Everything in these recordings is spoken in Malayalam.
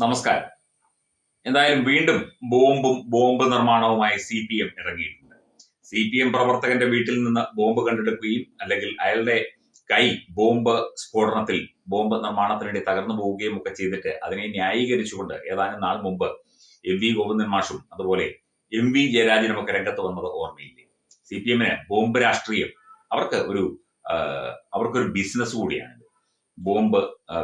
നമസ്കാരം. എന്തായാലും വീണ്ടും ബോംബും ബോംബ് നിർമ്മാണവുമായി സി പി എം ഇറങ്ങിയിട്ടുണ്ട്. സി പി എം പ്രവർത്തകന്റെ വീട്ടിൽ നിന്ന് ബോംബ് കണ്ടെടുക്കുകയും അല്ലെങ്കിൽ അയാളുടെ കൈ ബോംബ് സ്ഫോടനത്തിൽ ബോംബ് നിർമ്മാണത്തിനിടെ തകർന്നു പോവുകയും ഒക്കെ ചെയ്തിട്ട് അതിനെ ന്യായീകരിച്ചുകൊണ്ട് ഏതാനും നാൾ മുമ്പ് എം വി ഗോവിന്ദൻ മാഷും അതുപോലെ എം വി ജയരാജനും ഒക്കെ രംഗത്ത് വന്നത് ഓർമ്മയില്ലേ? സി പി എമ്മിന് ബോംബ് രാഷ്ട്രീയം അവർക്ക് ഒരു അവർക്കൊരു ബിസിനസ് കൂടിയാണ്. ബോംബ്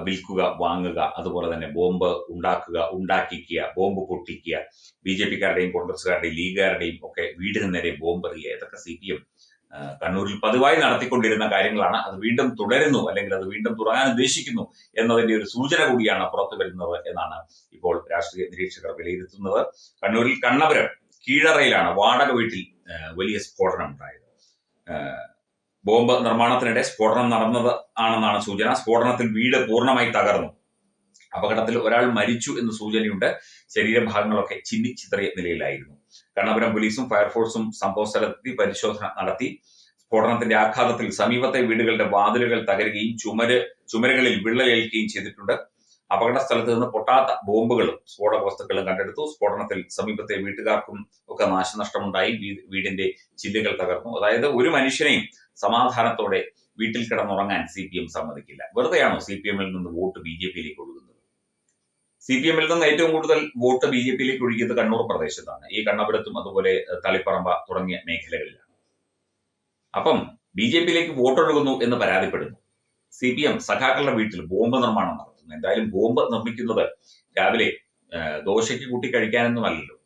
വിൽക്കുക വാങ്ങുക അതുപോലെ തന്നെ ബോംബ് ഉണ്ടാക്കുക ഉണ്ടാക്കിക്കുക ബോംബ് പൊട്ടിക്കുക ബി ജെ പിക്കാരുടെയും കോൺഗ്രസ്സുകാരുടെയും ലീഗുകാരുടെയും ഒക്കെ വീടിന് നേരെ ബോംബ് എറിയുക. ഇതൊക്കെ സി പി എം കണ്ണൂരിൽ പതിവായി നടത്തിക്കൊണ്ടിരുന്ന കാര്യങ്ങളാണ്. അത് വീണ്ടും തുടരുന്നു അല്ലെങ്കിൽ അത് വീണ്ടും തുടങ്ങാൻ ഉദ്ദേശിക്കുന്നു എന്നതിന്റെ ഒരു സൂചന കൂടിയാണ് പുറത്തു വരുന്നത് എന്നാണ് ഇപ്പോൾ രാഷ്ട്രീയ നിരീക്ഷകർ വിലയിരുത്തുന്നത്. കണ്ണൂരിൽ കണ്ണപുരം കീഴറയിലാണ് വാടക വീട്ടിൽ വലിയ സ്ഫോടനം ഉണ്ടായത് ബോംബ് നിർമ്മാണത്തിനിടെ സ്ഫോടനം നടന്നത് ആണെന്നാണ് സൂചന. സ്ഫോടനത്തിൽ വീട് പൂർണമായി തകർന്നു. അപകടത്തിൽ ഒരാൾ മരിച്ചു എന്ന് സൂചനയുണ്ട്. ശരീരഭാഗങ്ങളൊക്കെ ചിന്നി ചിത്രയ നിലയിലായിരുന്നു. കണ്ണപുരം പോലീസും ഫയർഫോഴ്സും സംഭവ സ്ഥലത്തെത്തി പരിശോധന നടത്തി. സ്ഫോടനത്തിന്റെ ആഘാതത്തിൽ സമീപത്തെ വീടുകളുടെ വാതിലുകൾ തകരുകയും ചുമര് ചുമരുകളിൽ വിള്ളലേൽക്കുകയും ചെയ്തിട്ടുണ്ട്. അപകട സ്ഥലത്ത് നിന്ന് പൊട്ടാത്ത ബോംബുകളും സ്ഫോടക വസ്തുക്കളും കണ്ടെടുത്തു. സ്ഫോടനത്തിൽ സമീപത്തെ വീട്ടുകാർക്കും ഒക്കെ നാശനഷ്ടമുണ്ടായി. വീടിന്റെ ചില്ലുകൾ തകർന്നു. അതായത് ഒരു മനുഷ്യനെയും സമാധാനത്തോടെ വീട്ടിൽ കിടന്നുറങ്ങാൻ സി പി എം സമ്മതിക്കില്ല. വെറുതെയാണോ സി പി എമ്മിൽ നിന്ന് വോട്ട് ബി ജെ പിയിലേക്ക് ഒഴുകുന്നത്? സി പി എമ്മിൽ നിന്ന് ഏറ്റവും കൂടുതൽ വോട്ട് ബി ജെ പിയിലേക്ക് ഒഴുകിയത് കണ്ണൂർ പ്രദേശത്താണ്. ഈ കണ്ണപുരത്തും അതുപോലെ തളിപ്പറമ്പ തുടങ്ങിയ മേഖലകളിലാണ്. അപ്പം ബി ജെ പിയിലേക്ക് വോട്ടൊഴുകുന്നു എന്ന് പരാതിപ്പെടുന്നു. സി പി എം സഖാക്കളുടെ വീട്ടിൽ ബോംബ് നിർമ്മാണം നടത്തുന്നു എന്തായാലും ബോംബ് നിർമ്മിക്കുന്നത് രാവിലെ ദോശയ്ക്ക് കൂട്ടി കഴിക്കാനൊന്നുമല്ലല്ലോ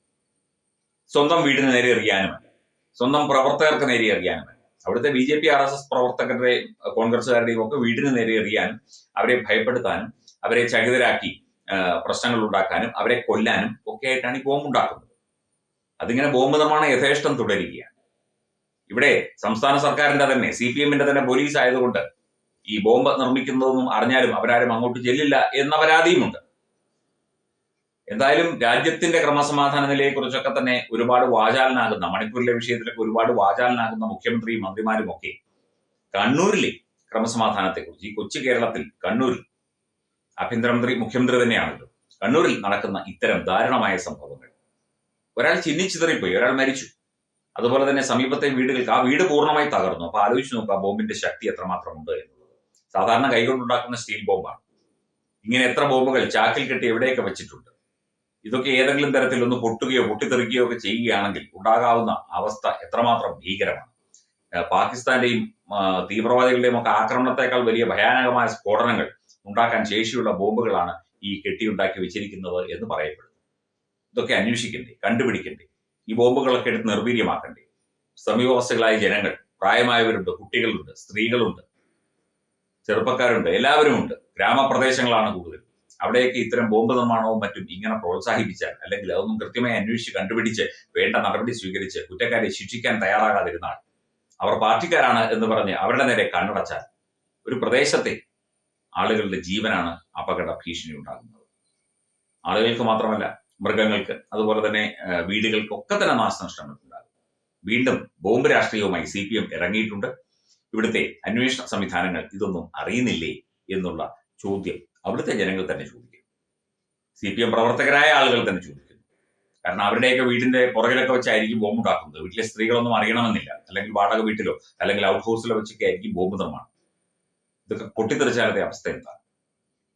സ്വന്തം വീടിന് നേരെ എറിയാനുമല്ല സ്വന്തം പ്രവർത്തകർക്ക് നേരെ എറിയാനുമല്ല അവിടുത്തെ B J P R S S പ്രവർത്തകരുടെയും കോൺഗ്രസുകാരുടെയും ഒക്കെ വീടിന് നേരെ എറിയാനും അവരെ ഭയപ്പെടുത്താനും അവരെ ചകിതരാക്കി പ്രശ്നങ്ങൾ ഉണ്ടാക്കാനും അവരെ കൊല്ലാനും ഒക്കെ ആയിട്ടാണ് ഈ ബോംബ് ഉണ്ടാക്കുന്നത്. അതിങ്ങനെ ബോംബ് നിർമ്മാണം യഥേഷ്ടം തുടരുകയാണ്. ഇവിടെ സംസ്ഥാന സർക്കാരിന്റെ തന്നെ സി പി എമ്മിന്റെ തന്നെ പോലീസ് ആയതുകൊണ്ട് ഈ ബോംബ് നിർമ്മിക്കുന്നതൊന്നും അറിഞ്ഞാലും അവരാരും അങ്ങോട്ട് ചെല്ലില്ല എന്ന പരാതിയുമുണ്ട്. എന്തായാലും രാജ്യത്തിന്റെ ക്രമസമാധാന നിലയെ കുറിച്ചൊക്കെ തന്നെ ഒരുപാട് വാചാലനാകുന്ന മണിപ്പൂരിലെ വിഷയത്തിലൊക്കെ ഒരുപാട് വാചാലനാകുന്ന മുഖ്യമന്ത്രിയും മന്ത്രിമാരും ഒക്കെ കണ്ണൂരിലെ ക്രമസമാധാനത്തെക്കുറിച്ച് ഈ കൊച്ചു കേരളത്തിൽ കണ്ണൂരിൽ ആഭ്യന്തരമന്ത്രി മുഖ്യമന്ത്രി തന്നെയാണല്ലോ. കണ്ണൂരിൽ നടക്കുന്ന ഇത്തരം ദാരുണമായ സംഭവങ്ങൾ. ഒരാൾ ചിന്നിച്ചിതറിപ്പോയി ഒരാൾ മരിച്ചു. അതുപോലെ തന്നെ സമീപത്തെ വീടുകൾക്ക് ആ വീട് പൂർണമായി തകർന്നു. അപ്പൊ ആലോചിച്ച് നോക്കുക ബോംബിന്റെ ശക്തി എത്രമാത്രം ഉണ്ട് എന്നുള്ളത്. സാധാരണ കൈകൊണ്ടുണ്ടാക്കുന്ന സ്റ്റീൽ ബോംബാണ്. ഇങ്ങനെ എത്ര ബോംബുകൾ ചാക്കിൽ കെട്ടി എവിടെയൊക്കെ വെച്ചിട്ടുണ്ട്? ഇതൊക്കെ ഏതെങ്കിലും തരത്തിൽ ഒന്ന് പൊട്ടുകയോ പൊട്ടിത്തെറിക്കുകയോ ഒക്കെ ചെയ്യുകയാണെങ്കിൽ ഉണ്ടാകാവുന്ന അവസ്ഥ എത്രമാത്രം ഭീകരമാണ്. പാകിസ്ഥാന്റെയും തീവ്രവാദികളുടെയും ഒക്കെ ആക്രമണത്തെക്കാൾ വലിയ ഭയാനകമായ സ്ഫോടനങ്ങൾ ഉണ്ടാക്കാൻ ശേഷിയുള്ള ബോംബുകളാണ് ഈ കെട്ടിയുണ്ടാക്കി വെച്ചിരിക്കുന്നത് എന്ന് പറയപ്പെടുന്നു. ഇതൊക്കെ അന്വേഷിക്കണ്ടേ? കണ്ടുപിടിക്കണ്ടേ? ഈ ബോംബുകളൊക്കെ എടുത്ത് നിർവീര്യമാക്കണ്ടേ? സമീപവാസികളായ ജനങ്ങൾ പ്രായമായവരുണ്ട് കുട്ടികളുണ്ട് സ്ത്രീകളുണ്ട്. ചെറുപ്പക്കാരുണ്ട് എല്ലാവരും ഉണ്ട് ഗ്രാമപ്രദേശങ്ങളാണ് കൂടുതൽ അവിടെയൊക്കെ ഇത്തരം ബോംബ് നിർമ്മാണവും മറ്റും ഇങ്ങനെ പ്രോത്സാഹിപ്പിച്ചാൽ അല്ലെങ്കിൽ അതൊന്നും കൃത്യമായി അന്വേഷിച്ച് കണ്ടുപിടിച്ച് വേണ്ട നടപടി സ്വീകരിച്ച് കുറ്റക്കാരെ ശിക്ഷിക്കാൻ തയ്യാറാകാതിരുന്നാൽ അവർ പാർട്ടിക്കാരാണ് എന്ന് പറഞ്ഞ് അവരുടെ നേരെ കണ്ണടച്ചാൽ ഒരു പ്രദേശത്തെ ആളുകളുടെ ജീവനാണ് അപകട ഭീഷണി ഉണ്ടാകുന്നത്. ആളുകൾക്ക് മാത്രമല്ല മൃഗങ്ങൾക്ക് അതുപോലെ തന്നെ വീടുകൾക്കൊക്കെ തന്നെ നാശനഷ്ടങ്ങൾ ഉണ്ടാകും വീണ്ടും ബോംബ് രാഷ്ട്രീയവുമായി സി പി എം ഇറങ്ങിയിട്ടുണ്ട്. ഇവിടുത്തെ അന്വേഷണ സംവിധാനങ്ങൾ ഇതൊന്നും അറിയുന്നില്ലേ എന്നുള്ള ചോദ്യം അവിടുത്തെ ജനങ്ങൾ തന്നെ ചോദിക്കും സി പി എം പ്രവർത്തകരായ ആളുകൾ തന്നെ ചോദിക്കുന്നു. കാരണം അവരുടെയൊക്കെ വീടിന്റെ പുറകിലൊക്കെ വെച്ചായിരിക്കും ബോംബ് ഉണ്ടാക്കുന്നത്. വീട്ടിലെ സ്ത്രീകളൊന്നും അറിയണമെന്നില്ല. അല്ലെങ്കിൽ വാടക വീട്ടിലോ അല്ലെങ്കിൽ ഔട്ട് ഹൗസിലോ വെച്ചൊക്കെ ആയിരിക്കും ബോംബ് നിർമ്മാണം. ഇതൊക്കെ പൊട്ടിത്തെറിച്ചാലത്തെ അവസ്ഥ എന്താ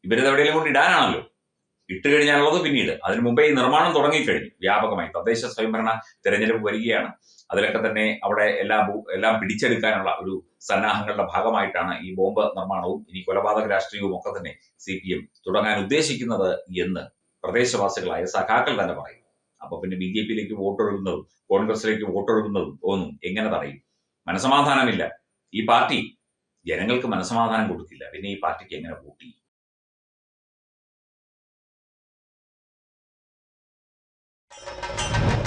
ഇവരിത് എവിടെയെങ്കിലും കൊണ്ട് ഇടാനാണല്ലോ. ഇട്ട് കഴിഞ്ഞാലുള്ളത് പിന്നീട്. അതിനു മുമ്പേ ഈ നിർമ്മാണം തുടങ്ങിക്കഴിഞ്ഞു. വ്യാപകമായി. തദ്ദേശ സ്വയംഭരണ തെരഞ്ഞെടുപ്പ് വരികയാണ്. അതിലൊക്കെ തന്നെ അവിടെ എല്ലാ എല്ലാം പിടിച്ചെടുക്കാനുള്ള ഒരു സന്നാഹങ്ങളുടെ ഭാഗമായിട്ടാണ് ഈ ബോംബ് നിർമ്മാണവും ഇനി കൊലപാതക രാഷ്ട്രീയവും ഒക്കെ തന്നെ സി പി എം തുടങ്ങാൻ ഉദ്ദേശിക്കുന്നത് എന്ന് പ്രദേശവാസികളായ സഖാക്കൾ തന്നെ പറയും. അപ്പൊ പിന്നെ ബി ജെ പിയിലേക്ക് വോട്ടൊഴുകുന്നതും കോൺഗ്രസിലേക്ക് വോട്ടൊഴുകുന്നതും ഒന്നും എങ്ങനെ തടയും മനസമാധാനമില്ല. ഈ പാർട്ടി ജനങ്ങൾക്ക് മനസമാധാനം കൊടുക്കില്ല. പിന്നെ ഈ പാർട്ടിക്ക് എങ്ങനെ വോട്ട് ചെയ്യും?